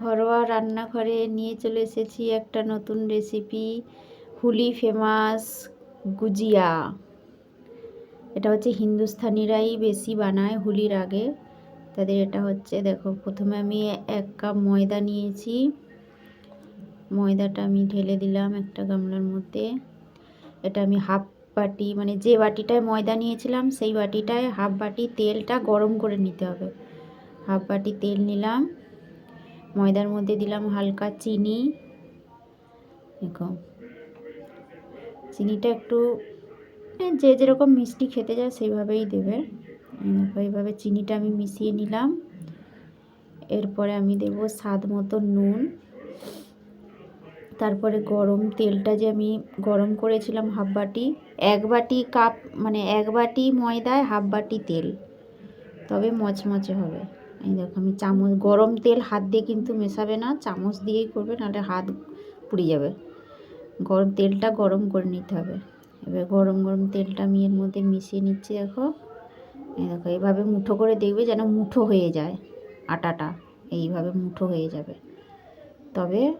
ঘরোয়া রান্নাঘরে নিয়ে চলে এসেছি একটা নতুন রেসিপি হুলি ফেমাস গুজিয়া। এটা হচ্ছে হিন্দুস্থানিরাই বেশি বানায় হুলির আগে। তাদের এটা হচ্ছে, দেখো, প্রথমে আমি এক কাপ ময়দা নিয়েছি। ময়দাটা আমি ঢেলে দিলাম একটা গামলার মধ্যে। এটা আমি হাফ বাটি মানে যে বাটিটায় ময়দা নিয়েছিলাম, সেই বাটিটায় হাফ বাটি তেলটা গরম করে নিতে হবে। হাফ বাটি তেল নিলাম। ময়দার মধ্যে দিলাম হালকা চিনি। দেখো। চিনিটা একটু যে যেরকম মিষ্টি খেতে যায় সেইভাবেই দেবে। এইভাবে চিনিটা আমি মিশিয়ে নিলাম। এরপরে আমি দেব স্বাদ মতো নুন। তারপরে গরম তেলটা যে আমি গরম করেছিলাম হাফ বাটি, এক বাটি কাপ মানে এক বাটি ময়দায় হাফ বাটি তেল। তবে মচমচে হবে। এই দেখো, আমি চামচ, গরম তেল হাত দিয়ে কিন্তু মেশাবে না, চামচ দিয়েই করবে, নাহলে হাত পুড়ে যাবে। গরম তেলটা গরম করে নিতে হবে। এবার গরম গরম তেলটা আমি এর মধ্যে মিশিয়ে নিচ্ছি, দেখো। এই দেখো এইভাবে মুঠো করে দেখবে যেন মুঠো হয়ে যায়, আটাটা। এইভাবে মুঠো হয়ে যাবে। তবে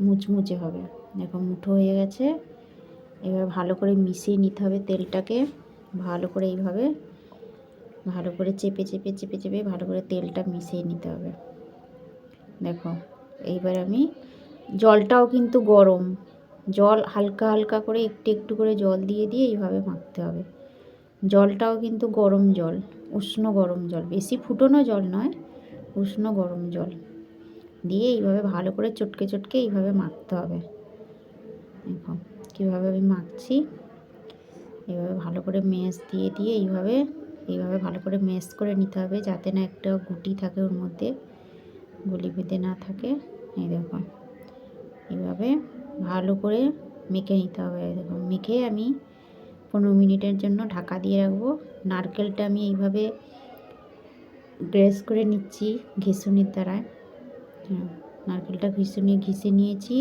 মুচমুচে হবে। দেখো, মুঠো হয়ে গেছে। এবার ভালো করে মিশিয়ে নিতে হবে তেলটাকে। ভালো করে এইভাবে ভালো করে চেপে চেপে চেপে চেপে ভালো করে তেলটা মিশিয়ে নিতে হবে। দেখো, এইবার আমি জলটাও কিন্তু গরম। জল হালকা হালকা করে একটু একটু করে জল দিয়ে দিয়ে এইভাবে মাখতে হবে। জলটাও কিন্তু গরম জল, উষ্ণ গরম জল। বেশি ফুটোনো জল নয়, উষ্ণ গরম জল। দিয়ে এইভাবে ভালো করে চটকে চটকে এইভাবে মাখতে হবে। দেখো, কীভাবে আমি মাখছি। এইভাবে ভালো করে মেশ দিয়ে দিয়ে এইভাবে এইভাবে ভালো করে মেশ করে নিতে হবে যাতে না একটা গুটি থাকে ওর মধ্যে, গুলি বেঁধে না থাকে। এই দেখো, এইভাবে ভালো করে মেখে নিতে হবে। দেখো, মেখে আমি পনেরো মিনিটের জন্য ঢাকা দিয়ে রাখব। নারকেলটা আমি এইভাবে গ্রেস করে নিচ্ছি ঘিসুনির দ্বারায়। হ্যাঁ নারকেলটা ঘিসুনি, ঘিসে নিয়েছি।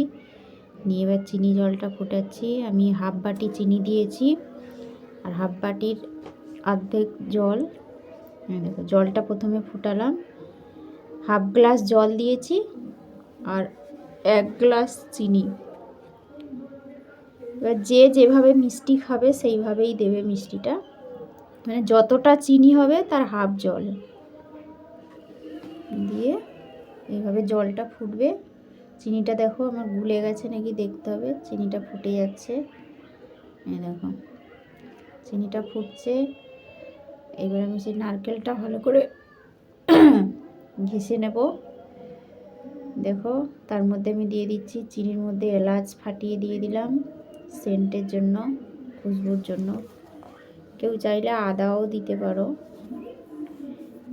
নিয়ে এবার চিনি জলটা ফোটাচ্ছি। আমি হাফ বাটি চিনি দিয়েছি। আর হাফ বাটির অর্ধেক জল। দেখো, জলটা প্রথমে ফুটালাম। হাফ গ্লাস জল দিয়েছি আর এক গ্লাস চিনি। এবার যে যেভাবে মিষ্টি খাবে, সেইভাবেই দেবে মিষ্টিটা। মানে যতটা চিনি হবে, তার হাফ জল। দিয়ে এইভাবে জলটা ফুটবে। চিনিটা দেখো, আমার গুলে গেছে নাকি দেখতে হবে। চিনিটা ফুটে যাচ্ছে। এই দেখো, চিনিটা ফুটছে। এবার আমি সেই নারকেলটা ভালো করে ঘেসে নেব। দেখো, তার মধ্যে আমি দিয়ে দিচ্ছি চিনির মধ্যে এলাচ ফাটিয়ে দিয়ে দিলাম সেন্টের জন্য খুশবুর জন্য। কেউ চাইলে আদাও দিতে পারো।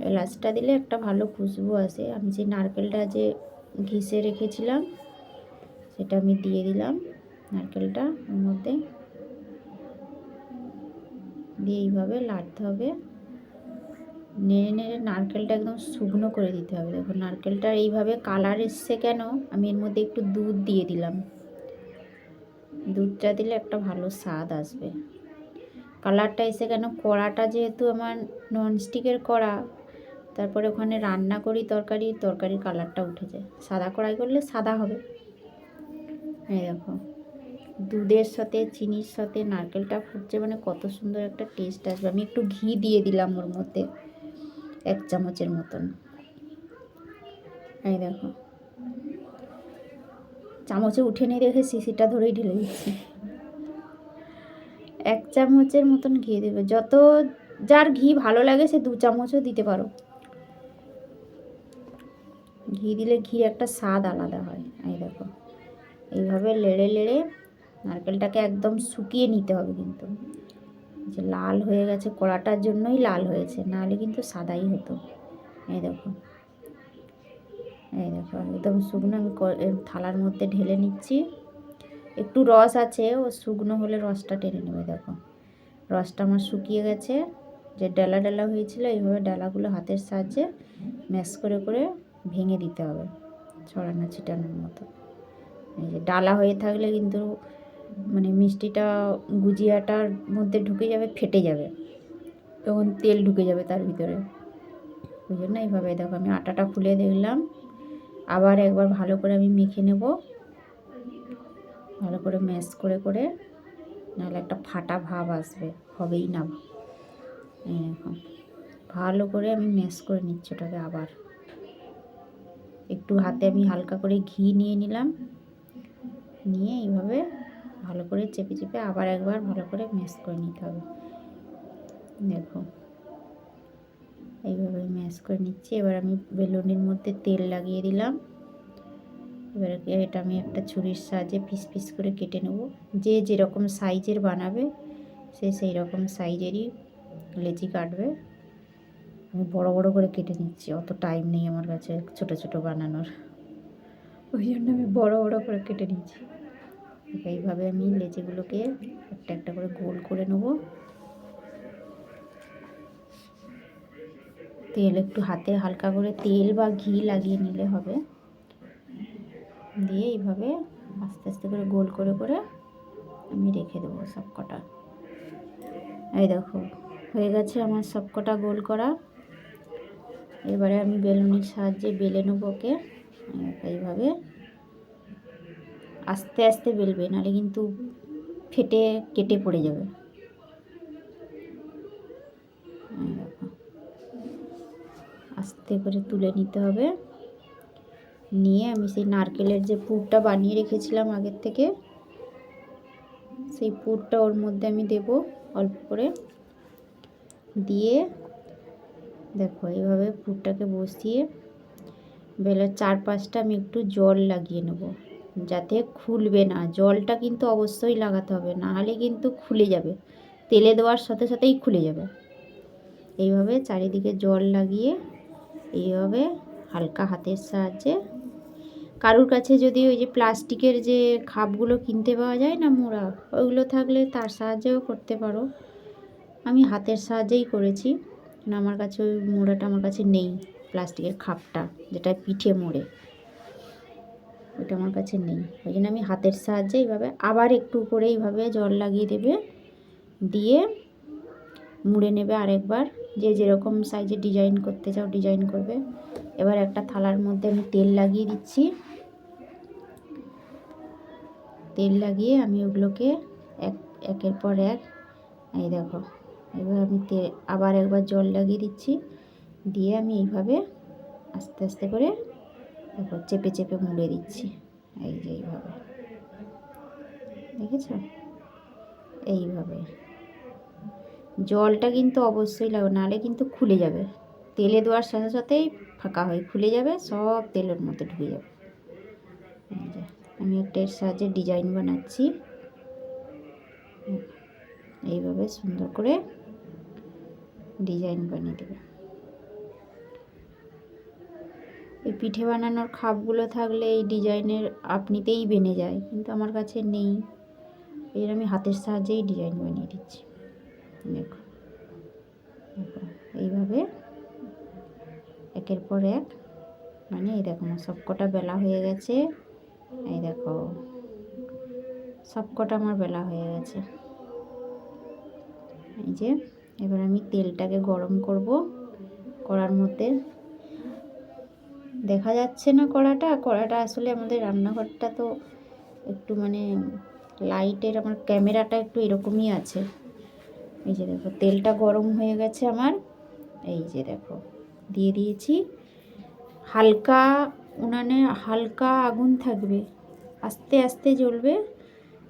এলাচটা দিলে একটা ভালো খুশবু আসে। আমি যে নারকেলটা যে ঘিসে রেখেছিলাম, সেটা আমি দিয়ে দিলাম নারকেলটা, ওর মধ্যে। দিয়ে এইভাবে লাড়তে হবে। নেড়ে নেড়ে নারকেলটা একদম শুকনো করে দিতে হবে। দেখো নারকেলটা এইভাবে কালার এসছে কেন? আমি এর মধ্যে একটু দুধ দিয়ে দিলাম। দুধটা দিলে একটা ভালো স্বাদ আসবে। কালারটা এসে কেন? কড়াটা যেহেতু আমার ননস্টিকের কড়া, তারপরে ওখানে রান্না করি তরকারি, তরকারির কালারটা উঠে যায়। সাদা কড়াই করলে সাদা হবে। এই দেখো, দুধের সাথে, চিনির সাথে নারকেলটা ফুটছে মানে কত সুন্দর একটা টেস্ট আসবে। আমি একটু ঘি দিয়ে দিলাম ওর মধ্যে। এক চামচের মতন। এই দেখো। চামচে উঠে নিয়ে রেখে শিশিটা ধরেই ঢেলে দিচ্ছি এক চামচের মতন ঘি দেবে। যত যার ঘি ভালো লাগে সে দু চামচও দিতে পারো। ঘি দিলে ঘির একটা স্বাদ আলাদা হয়। এই দেখো। এইভাবে লেড়ে লেড়ে নারকেলটাকে একদম শুকিয়ে নিতে হবে কিন্তু। যে লাল হয়ে গেছে, কড়াটার জন্যই লাল হয়েছে, নাহলে কিন্তু সাদাই হতো। এই দেখো। এই দেখো, একদম শুকনো, আমি থালার মধ্যে ঢেলে নিচ্ছি। একটু রস আছে, ও শুকনো হলে রসটা টেনে নেবে, দেখো। রসটা আমার শুকিয়ে গেছে, যে ডালা ডালা হয়েছিল, এইভাবে ডালাগুলো হাতের সাহায্যে ম্যাশ করে করে ভেঙে দিতে হবে, ছড়ানো ছিটানোর মতো। এই যে ডালা হয়ে থাকলে কিন্তু মানে মিষ্টিটা গুজিয়াটার মধ্যে ঢুকে যাবে, ফেটে যাবে। তখন তেল ঢুকে যাবে তার ভিতরে। ওই জন্য এইভাবে দেখো আমি আটাটা খুলে দেখলাম। আবার একবার ভালো করে আমি মেখে নেব। ভালো করে ম্যাশ করে করে। নাহলে একটা ফাটা ভাব আসবে। হবেই না। দেখো। ভালো করে আমি ম্যাশ করে নিচ্ছি ওটাকে আবার। একটু হাতে আমি হালকা করে ঘি নিয়ে নিলাম। নিয়ে এইভাবে ভালো করে চেপে চেপে আবার একবার ভালো করে ম্যাশ করে নিতে হবে। দেখো। এইভাবে ম্যাশ করে নিচ্ছি। এবার আমি বেলুনের মধ্যে তেল লাগিয়ে দিলাম। এবার এটা আমি একটা ছুরির সাহায্যে পিস পিস করে কেটে নেব। যে যেরকম সাইজের বানাবে, সে সেই রকম সাইজেরই লেচি কাটবে। আমি বড় বড় করে কেটে নিচ্ছি। অত টাইম নেই আমার কাছে ছোট ছোট বানানোর। ওই জন্য আমি বড় বড় করে কেটে নিচ্ছি। এইভাবে আমি লেচিগুলোকে একটা একটা করে গোল করে নেব। তেল একটু হাতে হালকা করে তেল বা ঘি লাগিয়ে নিলে হবে। দিয়ে এইভাবে আস্তে আস্তে করে গোল করে করে আমি রেখে দেবো সব কটা এই দেখো, হয়ে গেছে আমার সব কটা গোল করা। এবারে আমি বেলুনির সাহায্যে বেলে নেব ওকে। এইভাবে আস্তে আস্তে বেলবে, নাহলে কিন্তু ফেটে কেটে পড়ে যাবে। আস্তে করে তুলে নিতে হবে। নিয়ে আমি সেই নারকেলের যে পুরটা বানিয়ে রেখেছিলাম আগের থেকে, সেই পুরটা ওর মধ্যে আমি দেব অল্প করে। দিয়ে দেখো এইভাবে পুরটাকে বসিয়ে বেলার চারপাশটা আমি একটু জল লাগিয়ে নেব। যাতে খুলবে না। জলটা কিন্তু অবশ্যই লাগাতে হবে না হলে কিন্তু খুলে যাবে। তেলে দেওয়ার সাথে সাথেই খুলে যাবে। এইভাবে চারিদিকে জল লাগিয়ে এইভাবে হালকা হাতের সাহায্যে। কারুর কাছে যদি ওই যে প্লাস্টিকের যে খাপগুলো কিনতে পাওয়া যায় না মোড়া, ওইগুলো থাকলে তার সাহায্যেও করতে পারো। আমি হাতের সাহায্যেই করেছি। আমার কাছে ওই মোড়াটা আমার কাছে নেই, প্লাস্টিকের খাপটা, যেটা পিঠে মোড়ে। ওটা আমার কাছে নেই। ওই জন্য আমি হাতের সাহায্যে এইভাবে আবার একটু উপরে এইভাবে জল লাগিয়ে দেবে, দিয়ে মুড়ে নেবে আরেকবার। যে যেরকম সাইজে ডিজাইন করতে চাও ডিজাইন করবে। এবার একটা থালার মধ্যে আমি তেল লাগিয়ে দিচ্ছি। তেল লাগিয়ে আমি ওগুলোকে এক, একের পর এক, এই দেখো, এবার আমি আবার একবার জল লাগিয়ে দিচ্ছি। দিয়ে আমি এইভাবে আস্তে আস্তে করে দেখো চেপে চেপে মুড়ে দিচ্ছি। এই যে এইভাবে। দেখেছ? এইভাবে। জলটা কিন্তু অবশ্যই লাগবে নাহলে কিন্তু খুলে যাবে। তেলে দেওয়ার সাথে সাথেই ফাঁকা হয়ে খুলে যাবে, সব তেলের মধ্যে ঢুকে যাবে। আমি একটা এর সাহায্যে ডিজাইন বানাচ্ছি। এইভাবে সুন্দর করে ডিজাইন বানিয়ে দেবে। এই পিঠে বানানোর খাপগুলো থাকলে এই ডিজাইনের আপনিতেই বেনে যায়, কিন্তু আমার কাছে নেই। এই আমি হাতের সাহায্যেই ডিজাইন বানিয়ে দিচ্ছি। দেখো। এইভাবে একের পর এক মানে এই দেখো সব কটা বেলা হয়ে গেছে। এই দেখো সব কটা আমার বেলা হয়ে গেছে। এই যে, এবার আমি তেলটাকে গরম করব, করার মধ্যে দেখা যাচ্ছে না কড়াটা। কড়াটা আসলে আমাদের রান্নাঘরটা তো একটু মানে লাইটের আমার ক্যামেরাটা একটু এরকমই আছে। এই যে দেখো, তেলটা গরম হয়ে গেছে আমার। এই যে দেখো, দিয়ে দিয়েছি। হালকা উনানে হালকা আগুন থাকবে, আস্তে আস্তে জ্বলবে।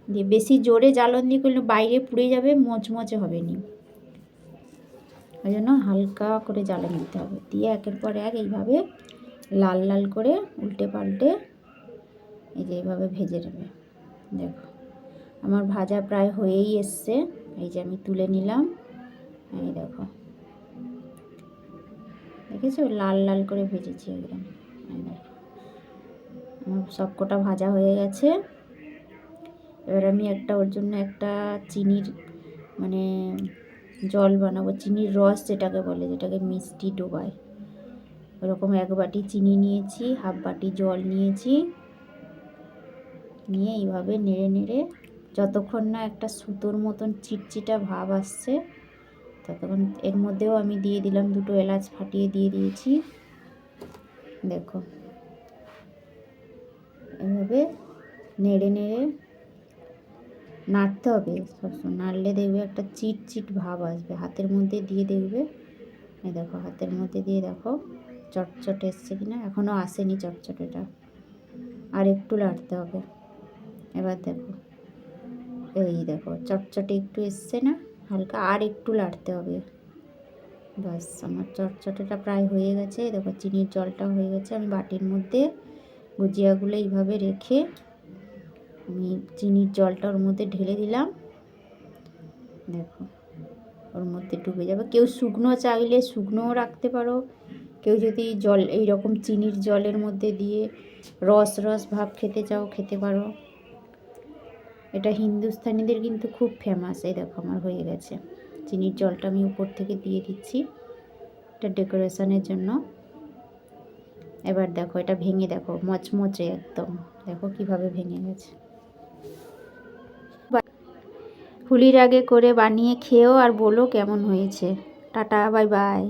দিয়ে বেশি জোরে জ্বালন দিয়ে করলে বাইরে পুড়ে যাবে, মচমচে হবে নি। ওই জন্য হালকা করে জ্বালান দিতে হবে। দিয়ে একের পর এক এইভাবে লাল লাল করে উল্টে পাল্টে এই যে এইভাবে ভেজে নেবে। দেখো, আমার ভাজা প্রায় হয়েই এসছে। এই যে আমি তুলে নিলাম। এই দেখো, দেখেছ? লাল লাল করে ভেজেছি একদম। আমার সবকটা ভাজা হয়ে গেছে। এবার আমি একটা ওর জন্য একটা চিনির মানে জল বানাবো। চিনির রস যেটাকে বলে, যেটাকে মিষ্টি ডোবায়। ওরকম এক বাটি চিনি নিয়েছি, হাফ বাটি জল নিয়েছি। নিয়ে এইভাবে নেড়ে নেড়ে যতক্ষণ না একটা সুতোর মতন চিটচিটা ভাব আসছে, ততক্ষণ এর মধ্যেও আমি দিয়ে দিলাম দুটো এলাচ ফাটিয়ে দিয়ে দিয়েছি। দেখো। এইভাবে নেড়ে নেড়ে নাড়তে হবে, সবসময় নাড়লে দেখবে একটা চিট চিট ভাব আসবে। হাতের মধ্যে দিয়ে দেখবে। দেখো, হাতের মধ্যে দিয়ে দেখো। চটচট এসছে কি না এখনও আসেনি চটচটেটা আর একটু লাড়তে হবে। এবার দেখো। এই দেখো, চটচটে একটু এসছে না? হালকা আর একটু লাড়তে হবে। ব্যাস, আমার চটচটেটা প্রায় হয়ে গেছে। দেখো, চিনির জলটা হয়ে গেছে। আমি বাটির মধ্যে গুজিয়াগুলো এইভাবে রেখে আমি চিনির জলটা ওর মধ্যে ঢেলে দিলাম। দেখো, ওর মধ্যে ডুবে যাবে। কেউ শুকনো চাইলে শুকনোও রাখতে পারো। কেউ যদি জল এই রকম চিনির জলের মধ্যে দিয়ে রস রস ভাব খেতে চাও, খেতে পারো। এটা হিন্দুস্তানিদের কিন্তু খুব ফেমাস এই দেখো আমার হয়ে গেছে। চিনির জলটা আমি উপর থেকে দিয়ে দিচ্ছি, এটা ডেকোরেশনের জন্য। এবার দেখো, এটা ভেঙে দেখো, মচমচে একদম। দেখো কীভাবে ভেঙে গেছে। হোলির আগে করে বানিয়ে খেয়েও আর বলো কেমন হয়েছে। Tata, bye bye.